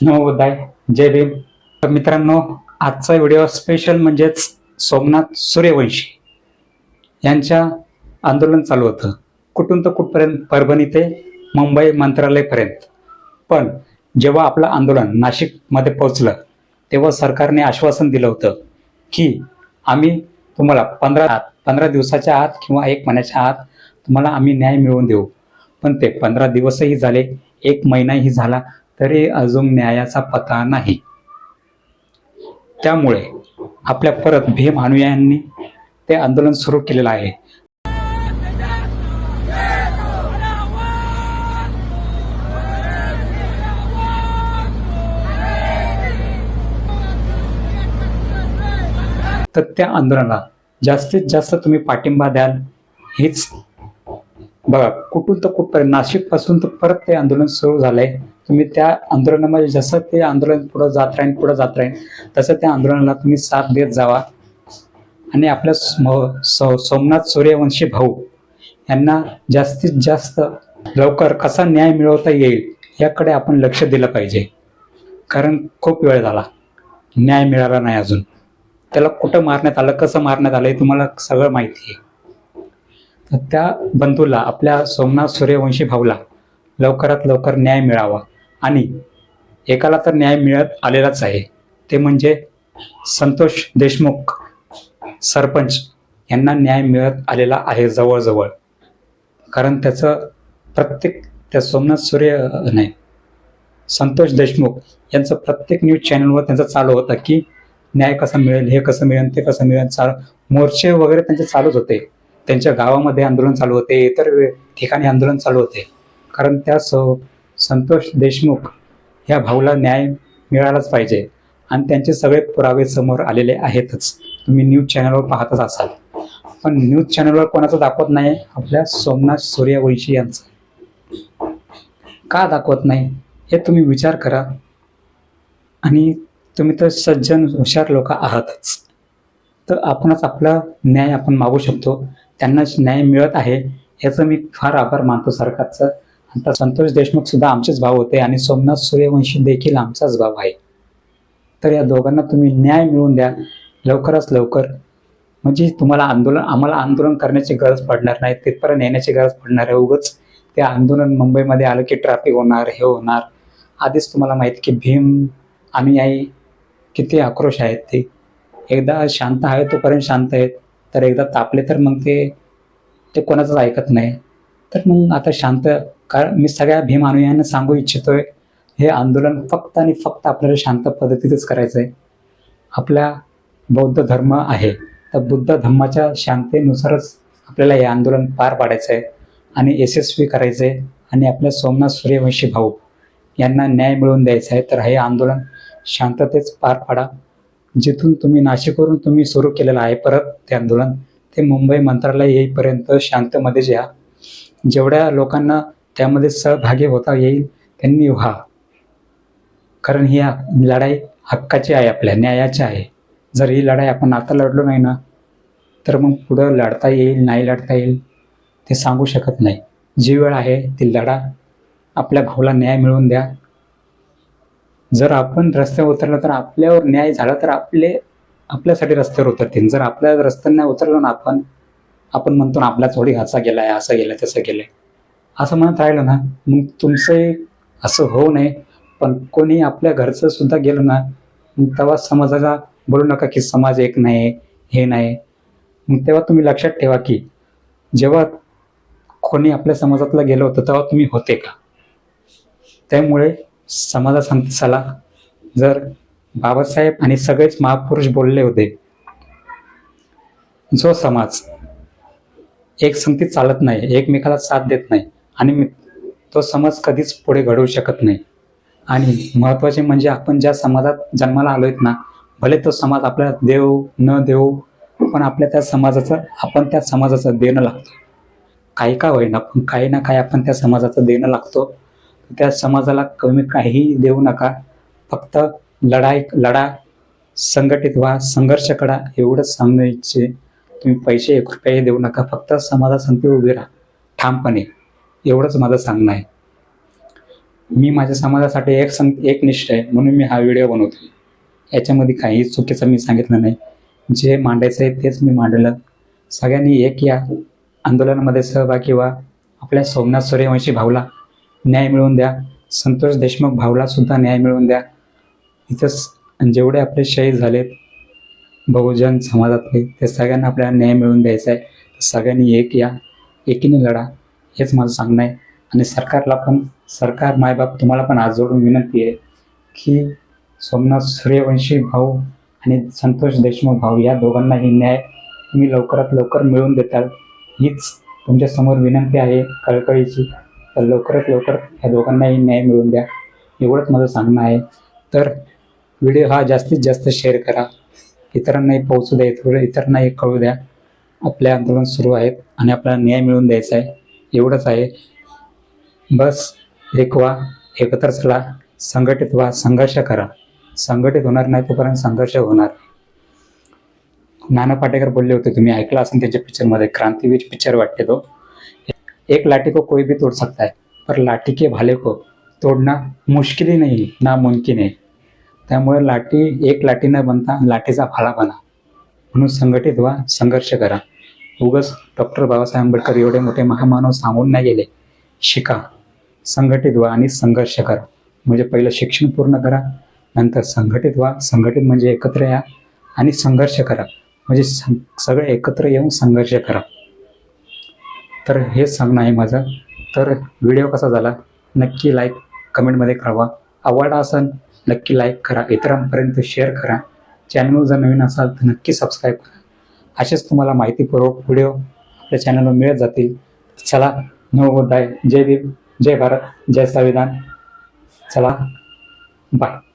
नवोदय जय भीम. तर मित्रांनो आजचा व्हिडिओ स्पेशल म्हणजेच सोमनाथ सूर्यवंशी यांच्या आंदोलन चालू होतं. कुठून तर कुठपर्यंत परभणी ते मुंबई मंत्रालयपर्यंत. पण जेव्हा आपलं आंदोलन नाशिकमध्ये पोहोचलं तेव्हा सरकारने आश्वासन दिलं होतं की आम्ही तुम्हाला पंधरा आत पंधरा दिवसाच्या आत किंवा एक महिन्याच्या आत तुम्हाला आम्ही न्याय मिळवून देऊ. पण ते पंधरा दिवसही झाले एक महिनाही झाला तरी अजून न्यायाचा पता नाही. त्यामुळे आपल्या परत भीम अनुयायांनी ते आंदोलन सुरू केलेलं आहे. तर त्या आंदोलनाला जास्तीत जास्त तुम्ही पाठिंबा द्याल हीच बघा कुठून तर कुठपर्यंत नाशिकपासून तर परत ते आंदोलन सुरू झालंय. तुम्ही त्या आंदोलनामध्ये जसं ते आंदोलन पुढं जात राहील पुढं जात राहील तसं त्या आंदोलनाला तुम्ही साथ देत जावा. आणि आपल्या सो- सोमनाथ सूर्यवंशी भाऊ यांना जास्तीत जास्त लवकर कसा न्याय मिळवता येईल याकडे आपण लक्ष दिलं पाहिजे. कारण खूप वेळ झाला. न्याय मिळाला नाही अजून. त्याला कुठं मारण्यात आलं कसं मारण्यात आलं हे तुम्हाला सगळं माहिती आहे. तर त्या बंधूला आपल्या सोमनाथ सूर्यवंशी भाऊला लवकरात लवकर न्याय मिळावा. आणि एकाला तर न्याय मिळत आलेलाच आहे. ते म्हणजे संतोष देशमुख सरपंच यांना न्याय मिळत आलेला आहे जवळजवळ. कारण त्याचं प्रत्येक त्या सोमनाथ सूर्य नाही संतोष देशमुख यांचं प्रत्येक न्यूज चॅनलवर त्यांचं चालू होतं की न्याय कसा मिळेल हे कसं मिळेल ते कसं मिळेल चाल मोर्चे वगैरे त्यांचे चालूच होते. त्यांच्या गावामध्ये आंदोलन चालू होते इतर ठिकाणी आंदोलन चालू होते. कारण त्या सो संतोष देशमुख ह्या भाऊला न्याय मिळालाच पाहिजे. आणि त्यांचे सगळे पुरावे समोर आलेले आहेतच. तुम्ही न्यूज चॅनलवर पाहतच असाल. पण न्यूज चॅनलवर कोणाचं दाखवत नाही आपल्या सोमनाथ सूर्यवंशी यांचं. का दाखवत नाही? हे तुम्ही विचार करा. आणि तुम्ही तर सज्जन हुशार लोक आहातच. तर आपणच आपला न्याय आपण मागू शकतो. त्यांनाच न्याय मिळत आहे याचं मी फार आभार मानतो सरकारचं. आता संतोष देशमुख सुद्धा आमचेच भाव होते आणि सोमनाथ सूर्यवंशी देखील आमचाच भाव आहे. तर या दोघांना तुम्ही न्याय मिळवून द्या. लवकरच लवकर. म्हणजे तुम्हाला आंदोलन आम्हाला आंदोलन करण्याची गरज पडणार नाही. तिथपर्यंत येण्याची गरज पडणार आहे. उगच ते आंदोलन मुंबईमध्ये आलं की ट्रॅफिक होणार हे होणार. आधीच तुम्हाला माहीत की भीम अनुयायी किती आक्रोश आहेत ते. एकदा शांत आहे तोपर्यंत शांत आहेत. तर एकदा तापले तर मग ते ते कोणाचंच ऐकत नाही. तर मग आता शांत कारण मी सगळ्या भीम अनुयायांना सांगू इच्छितोय हे आंदोलन फक्त आणि फक्त आपल्याला शांत पद्धतीतच करायचं आहे आपला बौद्ध धर्म आहे तर बुद्ध धर्माच्या शांतेनुसारच आपल्याला हे आंदोलन पार पाडायचं आहे आणि यशस्वी करायचं आहे आणि आपल्या सोमनाथ सूर्यवंशी भाऊ यांना न्याय मिळवून द्यायचा आहे तर हे आंदोलन शांततेच पार पाडा. जिथून तुम्ही नाशिकवरून तुम्ही सुरू केलेलं आहे परत ते आंदोलन ते मुंबई मंत्रालय येईपर्यंत शांतमध्येच या जेवढ्या लोकांना त्यामध्ये सहभागी होता येईल त्यांनी व्हा. कारण ही लढाई हक्काची आहे आपल्या न्यायाची आहे. जर ही लढाई आपण आता लढलो नाही ना तर मग पुढं लढता येईल नाही लढता येईल ते सांगू शकत नाही. जी वेळ आहे ती लढा. आपल्या भाऊला न्याय मिळवून द्या. जर आपण रस्त्यावर उतरलं तर आपल्यावर न्याय झाला तर आपले आपल्यासाठी रस्त्यावर उतरतील. जर आपल्या रस्त्यांना उतरलो ना आपण आपण म्हणतो ना आपला थोडी हाचा गेलाय असं गेलं तसं गेलंय. असं म्हणत राहिलं ना मग तुमचंही असं होऊ नये पण कोणी आपल्या घरचं सुद्धा गेलं ना मग तेव्हा समाजाला बोलू नका की समाज एक नाही हे नाही. मग तेव्हा तुम्ही लक्षात ठेवा की जेव्हा कोणी आपल्या समाजातलं गेलं होतं तेव्हा तुम्ही होते का? त्यामुळे समाजा सांगते चला जर बाबासाहेब आणि सगळेच महापुरुष बोलले होते जो समाज एक संगतीत चालत नाही एकमेकाला साथ देत नाही आणि मी- तो समाज कधीच पुढे घडवू शकत नाही. आणि महत्त्वाचे म्हणजे आपण ज्या समाजात जन्माला आलोय ना भले तो समाज आपल्याला देव न देऊ पण आपल्या त्या समाजाचं आपण त्या समाजाचं देणं लागतो. काही का होईना पण काही ना काही आपण त्या समाजाचं देणं लागतो. त्या समाजाला कमी काहीही देऊ नका. फक्त लढाई लढा संघटित व्हा संघर्ष करा एवढंच सांगायचे. तुम्ही पैसे एक रुपयाही देऊ नका. फक्त समाजासमती उभे राहा. ठामपणे. एवढंच माझं सांगणं आहे. मी माझ्या समाजासाठी एक सं एकनिष्ठ आहे म्हणून मी हा व्हिडिओ बनवतो याच्यामध्ये काही चुकीचं मी सांगितलं नाही. जे मांडायचं आहे तेच मी मांडलं. सगळ्यांनी एक या आंदोलनामध्ये सहभागी व्हा आपल्या सोमनाथ सूर्यवंशी भाऊला न्याय मिळवून द्या. संतोष देशमुख भाऊला सुद्धा न्याय मिळवून द्या. इथं जेवढे आपले शहीद झालेत बहुजन समाजातले ते सगळ्यांना आपल्याला न्याय मिळवून द्यायचा आहे. सगळ्यांनी एक या एकीने लढा. हेच माझं सांगणं आहे. आणि सरकारला पण सरकार मायबाप तुम्हाला पण आज जोडून विनंती आहे की सोमनाथ सूर्यवंशी भाऊ आणि संतोष देशमुख भाऊ या दोघांनाही न्याय तुम्ही लवकरात लवकर मिळवून देताल. हीच तुमच्यासमोर विनंती आहे कळकळीची. तर लवकरात लवकर ह्या दोघांनाही न्याय मिळवून द्या. एवढंच माझं सांगणं आहे. तर व्हिडिओ हा जास्तीत जास्त शेअर करा. इतरांनाही पोहोचू द्या इतर इतरांनाही कळू द्या. आपले आंदोलन सुरू आहेत आणि आपल्याला न्याय मिळवून द्यायचा आहे. एवढंच आहे. बस एक व्हा एकत्र चला संघटित व्हा संघर्ष करा. संघटित होणार नाही तोपर्यंत संघर्ष होणार. नाना पाटेकर बोलले होते तुम्ही ऐकला असेल त्याच्या पिक्चरमध्ये क्रांतीवीर पिक्चर वाटते तो. एक लाठी को कोई भी तोड़ सकता है पर लाठी के भाले को तोडणं मुश्किल नाही ना मुमकिन आहे. त्यामुळे लाठी एक लाठी न बनता लाठीचा भाला बना. म्हणून संघटित व्हा संघर्ष करा. उगच डॉक्टर बाबासाहेब आंबेडकर एवढे मोठे महामानव सांगून नाही गेले. शिका. संघटित व्हा आणि संघर्ष करा. म्हणजे पहिलं शिक्षण पूर्ण करा नंतर संघटित व्हा. संघटित म्हणजे एकत्र या आणि संघर्ष करा. म्हणजे सं- सगळे एकत्र येऊन संघर्ष करा. तर हे सांगणं आहे माझं. तर व्हिडिओ कसा झाला? नक्की लाईक कमेंटमध्ये कळवा. आवडला असेल नक्की लाईक करा. इतरांपर्यंत शेअर करा. चॅनल जर नवीन असाल तर नक्की सबस्क्राईब करा. असेच तुम्हाला माहितीपूर्वक व्हिडिओ आपल्या चॅनलवर मिळत जातील. चला नवोदय. जय देव जय भारत. जय संविधान. चला बाय